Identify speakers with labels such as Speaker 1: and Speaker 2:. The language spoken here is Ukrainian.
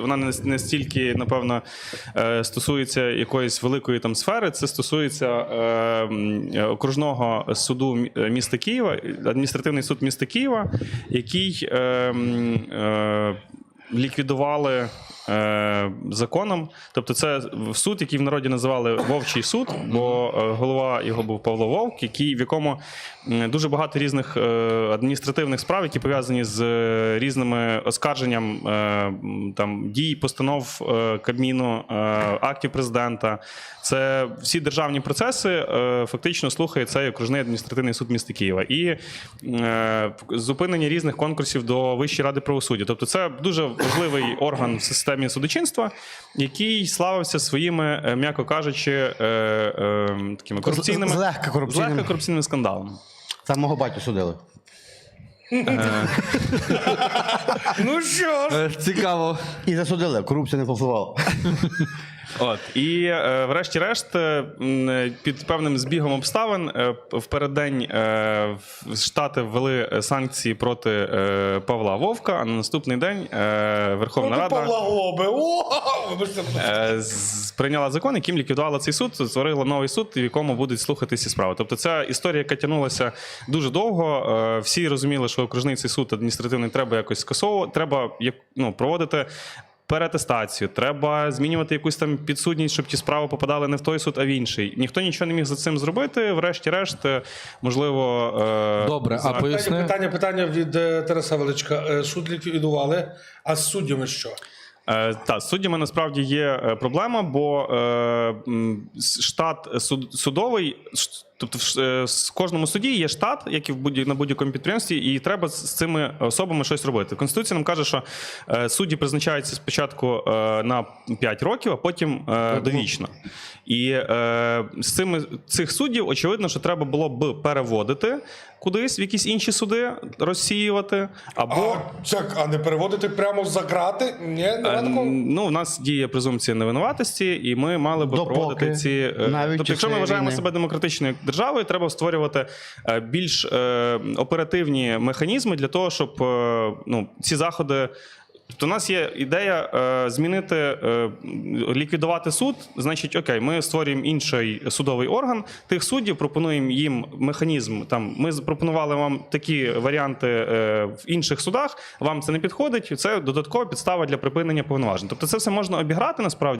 Speaker 1: Вона не настільки, напевно, е, стосується якоїсь великої там сфери. Це стосується е, окружного суду е, міста Києва, адміністративний суд міста Києва, який ліквідували. Е, Законом, тобто це суд, який в народі називали Вовчий суд, бо е, голова його був Павло Вовк, який в якому дуже багато різних е, адміністративних справ, які пов'язані з різними оскарженням там дій, постанов Кабміну, актів президента. Це всі державні процеси фактично слухає цей окружний адміністративний суд міста Києва і зупинення різних конкурсів до Вищої ради правосуддя. Тобто, це дуже важливий орган в системі судочинства, який славився своїми, е, м'яко кажучи, е, е, такими корупційними
Speaker 2: Злегка корупційними.
Speaker 1: злегка корупційними скандалами.
Speaker 2: Там мого батю судили.
Speaker 3: Ну що ж,
Speaker 4: Е, Цікаво.
Speaker 2: І засудили, корупція не повпливала.
Speaker 1: От і е, врешті-решт, е, е, під певним збігом обставин, е, в переддень е, Штати ввели санкції проти е, Павла Вовка. А на наступний день е, Верховна
Speaker 3: проти
Speaker 1: Рада
Speaker 3: Павла Голоби. О, вибачте,
Speaker 1: е, з- прийняла закон, яким ліквідувала цей суд, створила новий суд, в якому будуть слухатися справи. Тобто, ця історія, яка тягнулася дуже довго. Е, Всі розуміли, що окружний цей суд адміністративний треба якось скасовувати, треба як- ну, проводити. Перетестацію, треба змінювати якусь там підсудність, щоб ті справи попадали не в той суд, а в інший. Ніхто нічого не міг за цим зробити. Врешті-решт, е, можливо, е,
Speaker 4: Добре, а поясни.
Speaker 3: Питання, питання, від е, Тараса Величка. Е, Суд ліквідували, а з суддями що?
Speaker 1: Та з суддями насправді є проблема, бо е, штат суд, судовий, тобто в е, в кожному суді є штат, як і в будь на будь-якому підприємстві, і треба з цими особами щось робити. Конституція нам каже, що е, судді призначаються спочатку е, на 5 років, а потім е, довічно. І е, з цими цих суддів очевидно, що треба було б переводити кудись в якісь інші суди, розсіювати або.
Speaker 3: А, чек, а не переводити прямо за грати? Ні,
Speaker 1: Е. Ну, у нас діє презумпція невинуватості, і ми мали би
Speaker 2: Допоки,
Speaker 1: проводити ці. е,
Speaker 2: навіть
Speaker 1: Тобто, якщо ми вважаємо
Speaker 2: війни.
Speaker 1: себе демократичною державою, треба створювати е, більш е, оперативні механізми для того, щоб е, ну, ці заходи. Тобто, у нас є ідея е, змінити, е, ліквідувати суд. Значить, окей, ми створюємо інший судовий орган тих суддів, пропонуємо їм механізм. Там ми запропонували вам такі варіанти е, в інших судах. Вам це не підходить. Це додаткова підстава для припинення повноважень. Тобто, це все можна обіграти насправді.